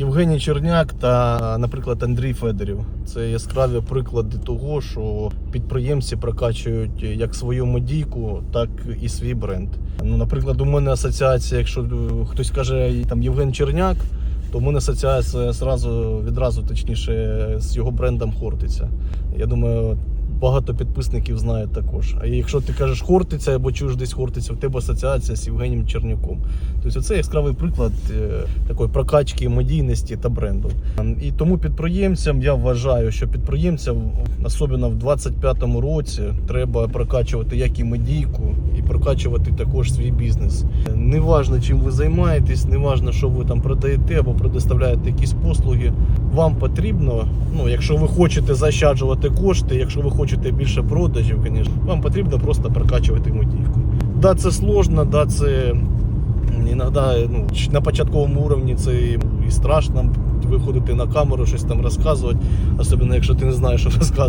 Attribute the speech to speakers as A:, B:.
A: Євгеній Черняк та, наприклад, Андрій Федорів. Це яскраві приклади того, що підприємці прокачують як свою медійку, так і свій бренд. Ну, наприклад, у мене асоціація, якщо е, хтось каже там Євген Черняк, то у мене асоціація зразу, відразу точніше з його брендом Хортиця. Я думаю, багато підписників знають також. А якщо ти кажеш Хортиця або чуєш десь Хортиця, в тебе асоціація з Євгенієм Чернюком. Тобто це яскравий приклад е, такої прокачки медійності та бренду. І тому підприємцям я вважаю, що підприємцям, особливо в 25-му році, треба прокачувати як і медійку, прокачувати також свій бізнес. Неважно, чим ви займаєтесь, неважно, що ви там продаєте або предоставляєте якісь послуги. Вам потрібно, ну якщо ви хочете заощаджувати кошти, якщо ви хочете більше продажів, звісно, вам потрібно просто прокачувати медійку. Да, це сложно, да, це іноді ну, на початковому уровні це і страшно виходити на камеру, щось там розказувати, особливо якщо ти не знаєш, що розказувати.